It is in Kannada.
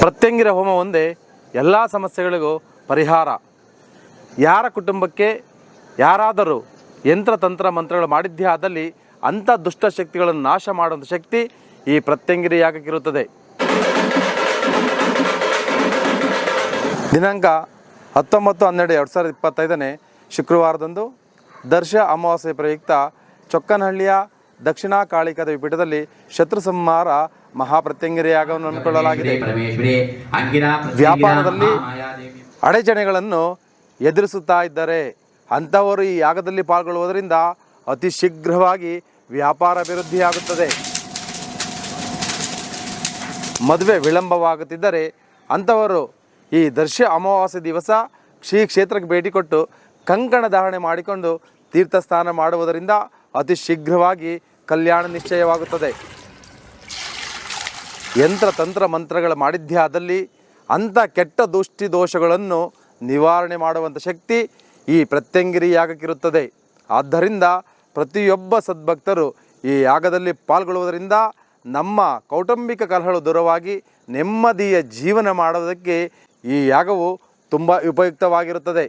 ಪ್ರತ್ಯಂಗಿರ ಹೋಮ ಒಂದೇ ಎಲ್ಲ ಸಮಸ್ಯೆಗಳಿಗೂ ಪರಿಹಾರ. ಯಾರ ಕುಟುಂಬಕ್ಕೆ ಯಾರಾದರೂ ಯಂತ್ರ, ತಂತ್ರ, ಮಂತ್ರಗಳು ಮಾಡಿದ್ದೇ ಆದಲ್ಲಿ ಅಂಥ ದುಷ್ಟಶಕ್ತಿಗಳನ್ನು ನಾಶ ಮಾಡುವಂಥ ಶಕ್ತಿ ಈ ಪ್ರತ್ಯಂಗಿರಿ ಯಾಗಕ್ಕಿರುತ್ತದೆ ದಿನಾಂಕ ಹತ್ತೊಂಬತ್ತು ಹನ್ನೆರಡು ಎರಡು ಸಾವಿರದ ಇಪ್ಪತ್ತೈದನೇ ಶುಕ್ರವಾರದಂದು ದರ್ಶ ಅಮಾವಾಸ್ಯೆ ಪ್ರಯುಕ್ತ ಚೊಕ್ಕನಹಳ್ಳಿಯ ದಕ್ಷಿಣ ಕಾಳಿಕದ ಪೀಠದಲ್ಲಿ ಶತ್ರು ಸಂಹಾರ ಮಹಾಪ್ರತ್ಯಂಗಿರಿ ಯಾಗವನ್ನು ಹಮ್ಮಿಕೊಳ್ಳಲಾಗಿದೆ ವ್ಯಾಪಾರದಲ್ಲಿ ಅಡೆಚಣೆಗಳನ್ನು ಎದುರಿಸುತ್ತಾ ಇದ್ದಾರೆ ಅಂಥವರು ಈ ಯಾಗದಲ್ಲಿ ಪಾಲ್ಗೊಳ್ಳುವುದರಿಂದ ಅತಿ ಶೀಘ್ರವಾಗಿ ವ್ಯಾಪಾರ ಅಭಿವೃದ್ಧಿಯಾಗುತ್ತದೆ ಮದುವೆ ವಿಳಂಬವಾಗುತ್ತಿದ್ದರೆ ಅಂಥವರು ಈ ದರ್ಶ ಅಮಾವಾಸ್ಯೆ ದಿವಸ ಶ್ರೀ ಕ್ಷೇತ್ರಕ್ಕೆ ಭೇಟಿ ಕೊಟ್ಟು ಕಂಕಣ ಧಾರಣೆ ಮಾಡಿಕೊಂಡು ತೀರ್ಥಸ್ಥಾನ ಮಾಡುವುದರಿಂದ ಅತಿ ಶೀಘ್ರವಾಗಿ ಕಲ್ಯಾಣ ನಿಶ್ಚಯವಾಗುತ್ತದೆ ಯಂತ್ರ, ತಂತ್ರ, ಮಂತ್ರಗಳ ಮಾಡಿದ್ದೇ ಆದಲ್ಲಿ ಅಂಥ ಕೆಟ್ಟ ದುಷ್ಟಿ ದೋಷಗಳನ್ನು ನಿವಾರಣೆ ಮಾಡುವಂಥ ಶಕ್ತಿ ಈ ಪ್ರತ್ಯಂಗಿರಿ ಯಾಗಕ್ಕಿರುತ್ತದೆ ಆದ್ದರಿಂದ ಪ್ರತಿಯೊಬ್ಬ ಸದ್ಭಕ್ತರು ಈ ಯಾಗದಲ್ಲಿ ಪಾಲ್ಗೊಳ್ಳುವುದರಿಂದ ನಮ್ಮ ಕೌಟುಂಬಿಕ ಕಲಹಗಳು ದೂರವಾಗಿ ನೆಮ್ಮದಿಯ ಜೀವನ ಮಾಡೋದಕ್ಕೆ ಈ ಯಾಗವು ತುಂಬ ಉಪಯುಕ್ತವಾಗಿರುತ್ತದೆ.